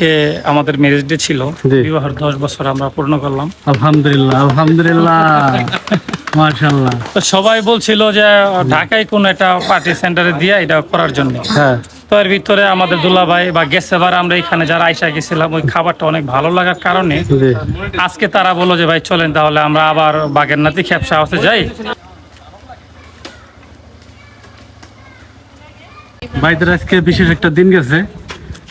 আজকে আমাদের marriage day ছিল। বিবাহের দশ বছর আমরা পূর্ণ করলাম। আলহামদুলিল্লাহ আলহামদুলিল্লাহ। মাশাআল্লাহ। তো সবাই বলছিল যে ঢাকায় কোন একটা পার্টি সেন্টারে দিয়ে এটা করার জন্য। হ্যাঁ। তো এর ভিতরে আমাদের দুলাভাই বা গেছে এবার আমরা এখানে যারা আইসা গেছিলাম ওই খাবারটা অনেক ভালো লাগার কারণে আজকে তারা বলল যে ভাই চলেন তাহলে আমরা আবার বাগের নাতি খ্যাপসা হাউসে যাই। ভাইদের আজকে বিশেষ একটা দিন গেছে।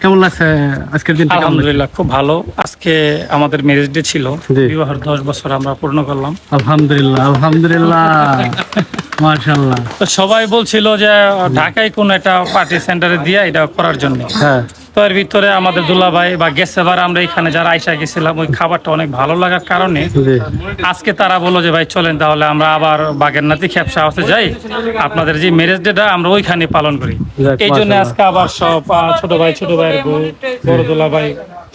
কেমন লাগছে আজকের দিনটা? আলহামদুলিল্লাহ খুব ভালো। আজকে আমাদের ম্যারেজ ডে ছিল। বিবাহের দশ বছর আমরা পূর্ণ করলাম। আলহামদুলিল্লাহ আলহামদুলিল্লাহ। মাশাআল্লাহ। সবাই বলছিল যে ঢাকায় কোন একটা পার্টি সেন্টারে দিয়ে এটা করার জন্য। হ্যাঁ। তো এর ভিতরে আমাদের দুল্লা ভাই বা গেছে এবার আমরা এখানে যারা আইসা গেছিলাম ওই খাবারটা অনেক ভালো লাগার কারণে আজকে তারা বলল যে ভাই চলেন তাহলে আমরা আবার বাগের নাতি খেপসা হাউসে যাই। আপনাদের যে ম্যারেজ ডেটা আমরা ওইখানে পালন করি। এই জন্য আজকে আবার সব ছোট ভাই ছোট ভাইয়ের বউ বড় দুল্লা ভাই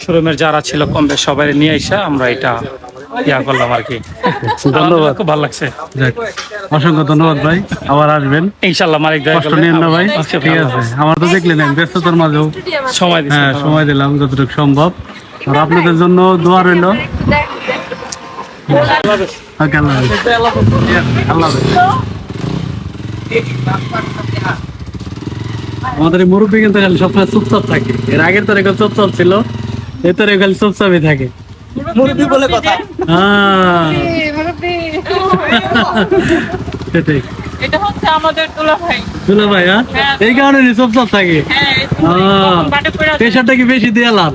শোরুমের যারা ছিল কম বেশ সবাই নিয়ে আইসা আমরা এটা ইয়া করলাম আর কি। আলহামদুলিল্লাহ, খুব ভালো লাগছে। অসংখ্য ধন্যবাদ ভাই। আবার আসবেন। ইনশাল্লাহ মালিক দয়া কষ্ট নিয়েন না ভাই। ঠিক আছে। আমার তো দেখলেন ব্যস্ততার মাঝেও। সময় হ্যাঁ সময় দিলাম যতটুকু সম্ভব। আর আপনাদের জন্য দোয়া রইল। ওকে, আল্লাহ আল্লাহ আমাদের মুরব্বী কিন্তু খালি সবসময় চুপচাপ থাকে। এর আগের তারিখ চুপচাপ ছিল এই তারিখ চুপচাপই থাকে। মুরব্বী বলে কথা। হ্যাঁ। সেটাই। এটা হচ্ছে আমাদের দুলা ভাই দুলা ভাই হ্যাঁ এই কারণে চুপচাপ থাকে। হ্যাঁ। প্রেশারটা কি বেশি দিয়ে লাভ?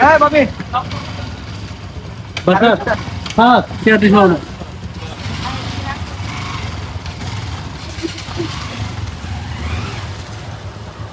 হ্যাঁ বাবি হ্যাঁ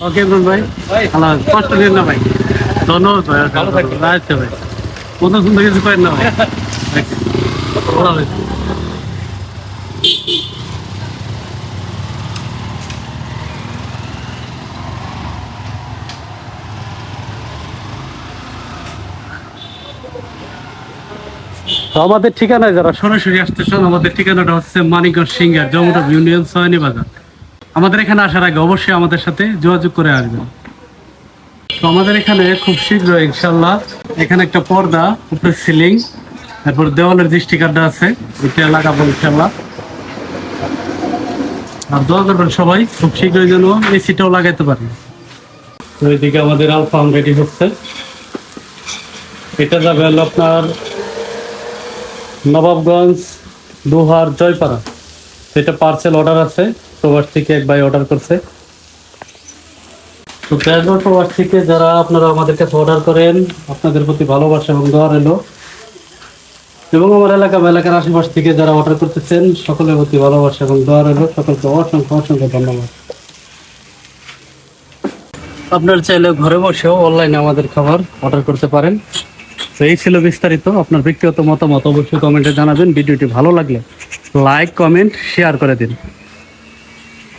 ওকে ইমরান ভাই কষ্ট নেন না ভাই ধন্যবাদ ভাই আচ্ছা ভাই কত সুন্দর কিছু করেন না ভাই আমাদের ঠিকানায় যারা সরাসরি আসতেছেন আমাদের ঠিকানাটা হচ্ছে মানিকগঞ্জ সিঙ্গার জমুটা ইউনিয়ন সয়নি বাজার। আমাদের এখানে আসার আগে অবশ্যই আমাদের সাথে যোগাযোগ করে আসবেন। তো আমাদের এখানে খুব শীঘ্র ইনশাল্লাহ এখানে একটা পর্দা, উপরে সিলিং, তারপর দেওয়ালের যে স্টিকারটা আছে, এটা লাগাবো ইনশাল্লাহ আর দোয়া করবেন সবাই, খুব শীঘ্রই যেন এসিটাও লাগাইতে পারেন তো এদিকে আমাদের আলফাম রেডি হচ্ছে। এটা যাবে হলো আপনার নবাবগঞ্জ, দুহার, জয়পাড়া। সেটা পার্সেল অর্ডার আছে প্রবাস থেকে এক ভাই অর্ডার করছে। তো প্যাসপোর্ট প্রবাস থেকে যারা আপনারা আমাদের কাছে অর্ডার করেন, আপনাদের প্রতি ভালোবাসা এবং দোয়া রইল। এবং আমার এলাকা বা এলাকার আশেপাশ থেকে যারা অর্ডার করতেছেন, সকলের প্রতি ভালোবাসা এবং দোয়া রইল। সকলকে অসংখ্য অসংখ্য ধন্যবাদ। আপনার চাইলে ঘরে বসেও অনলাইনে আমাদের খাবার অর্ডার করতে পারেন। তো এই ছিল বিস্তারিত। আপনার ব্যক্তিগত মতামত অবশ্যই কমেন্টে জানাবেন। ভিডিওটি ভালো লাগলে লাইক কমেন্ট শেয়ার করে দিন।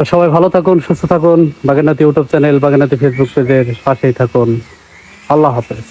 তো সবাই ভালো থাকুন, সুস্থ থাকুন। বাগেনাতি ইউটিউব চ্যানেল বাগেনাতি ফেসবুক পেজের পাশেই থাকুন। আল্লাহ হাফেজ।